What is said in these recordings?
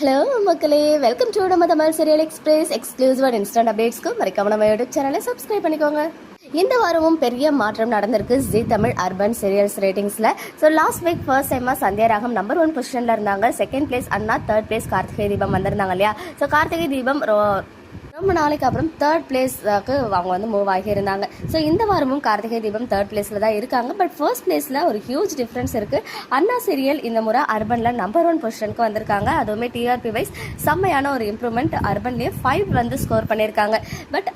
Hello மக்களே. Welcome to நம்ம Tamil serial express exclusive and instant அப்டேட்ஸ்க்கு மறக்காம நம்ம யூடியூப் சேனலை சப்ஸ்கிரைப் பண்ணிக்கோங்க. இந்த வாரமும் பெரிய மாற்றம் நடந்திருக்கு. ஜி தமிழ் அர்பன் சீரியல்ஸ் ரேட்டிங்ஸில் ஸோ லாஸ்ட் வீக் ஃபர்ஸ்ட் டைமாக சந்தியா ராகம் நம்பர் ஒன் பொசிஷனில் இருந்தாங்க. Second place Anna third place Karthigai Deepam வந்திருந்தாங்க இல்லையா? ஸோ கார்த்திகை தீபம் ரோ ரொம்ப நாளைக்கு அப்புறம் தேர்ட் பிளேஸ்க்கு அவங்க வந்து மூவ் ஆகியிருந்தாங்க ஸோ இந்த வாரமும் கார்த்திகை தீபம் தேர்ட் பிளேஸில் தான் இருக்காங்க. பட் ஃபர்ஸ்ட் பிளேஸில் ஒரு ஹியூஜ் டிஃப்ரென்ஸ் இருக்குது அண்ணா சீரியல் இந்த முறை அர்பனில் நம்பர் ஒன் பொசிஷனுக்கு வந்திருக்காங்க. அதுவுமே டிஆர்பி வைஸ் செம்மையான ஒரு இம்ப்ரூவ்மெண்ட் அர்பன்லேயே ஃபைவ் வந்து ஸ்கோர் பண்ணியிருக்காங்க. But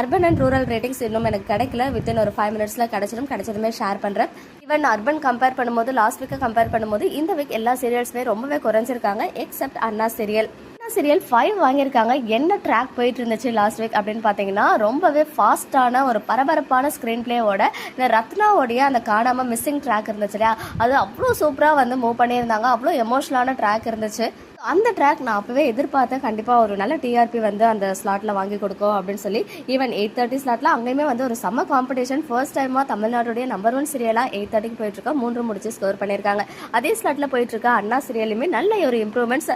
urban and rural ratings இன்னும் எனக்கு கிடைக்கல. வித்தின் ஒரு ஃபைவ் மினிட்ஸில் கிடச்சிடும். கிடச்சதுமே ஷேர் பண்ணுறேன் ஈவன் அர்பன் கம்பேர் பண்ணும்போது லாஸ்ட் வீக்கை கம்பேர் பண்ணும்போது இந்த வீக் எல்லா சீரியல்ஸுமே ரொம்பவே குறைஞ்சிருக்காங்க except Anna serial serial five வாங்கியிருக்காங்க. என்ன ட்ராக் போயிட்டு இருந்துச்சு லாஸ்ட் வீக் அப்படின்னு பார்த்தீங்கன்னா ரொம்பவே ஃபாஸ்ட்டான ஒரு பரபரப்பான ஸ்க்ரீன் பிளேவோட இந்த ரத்னாவோடைய அந்த காணாம மிஸ்ஸிங் ட்ராக் இருந்துச்சு இல்லையா? அது அவ்வளோ சூப்பராக வந்து மூவ் பண்ணியிருந்தாங்க. அவ்வளோ எமோஷனலான ட்ராக் இருந்துச்சு. அந்த ட்ராக் நான் அப்போவே எதிர்பார்த்தேன். கண்டிப்பாக ஒரு நல்ல டிஆர்பி வந்து அந்த ஸ்லாட்டில் வாங்கி கொடுக்கும் அப்படின்னு சொல்லி. ஈவன் எயிட் தேர்ட்டி ஸ்லாட்டில் அங்கேயுமே வந்து ஒரு செம்ம காம்படிஷன் ஃபர்ஸ்ட் டைமாக தமிழ்நாட்டுடைய நம்பர் ஒன் சீரியலாக எயிட் தேர்ட்டிக்கு போயிட்டுருக்கா. மூன்று முடிச்சு ஸ்கோர் பண்ணியிருக்காங்க. அதே ஸ்லாட்டில் போயிட்டுருக்க அண்ணா சீரியலுமே நல்ல ஒரு இம்ப்ரூவ்மெண்ட்ஸ்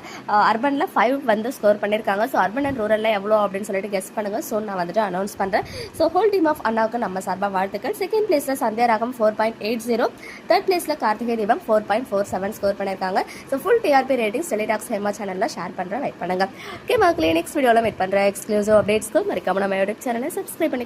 அர்பனில் ஃபைவ் வந்து ஸ்கோர் பண்ணியிருக்காங்க. ஸோ அர்பன் அண்ட் ரூரலில் எவ்வளோ அப்படின்னு சொல்லிட்டு கெஸ் பண்ணுங்க. ஸோ நான் வந்துட்டு அனௌன்ஸ் பண்ணுறேன் ஸோ ஹோல் டீம் ஆஃப் அண்ணாவுக்கு நம்ம சார்பாக வாழ்த்துக்கள். செகண்ட் பிளேஸில் Sandhya Raagam four point eight zero third பிளேஸில் Karthigai Deepam four point four seven score பண்ணியிருக்காங்க. So full TRP rating telly talks Hema சேனலில் ஷேர் பண்ணுறேன் வெயிட் பண்ணுங்க. ஓகே மக்களே நெக்ஸ்ட் வீடியோவில் வெயிட் பண்ணுறேன் எக்ஸ்க்ளூசிவ் அப்டேட்ஸ்க்கு மறக்காம நம்ம யூடியூப் சேனலை சப்ஸ்கிரைப் பண்ணி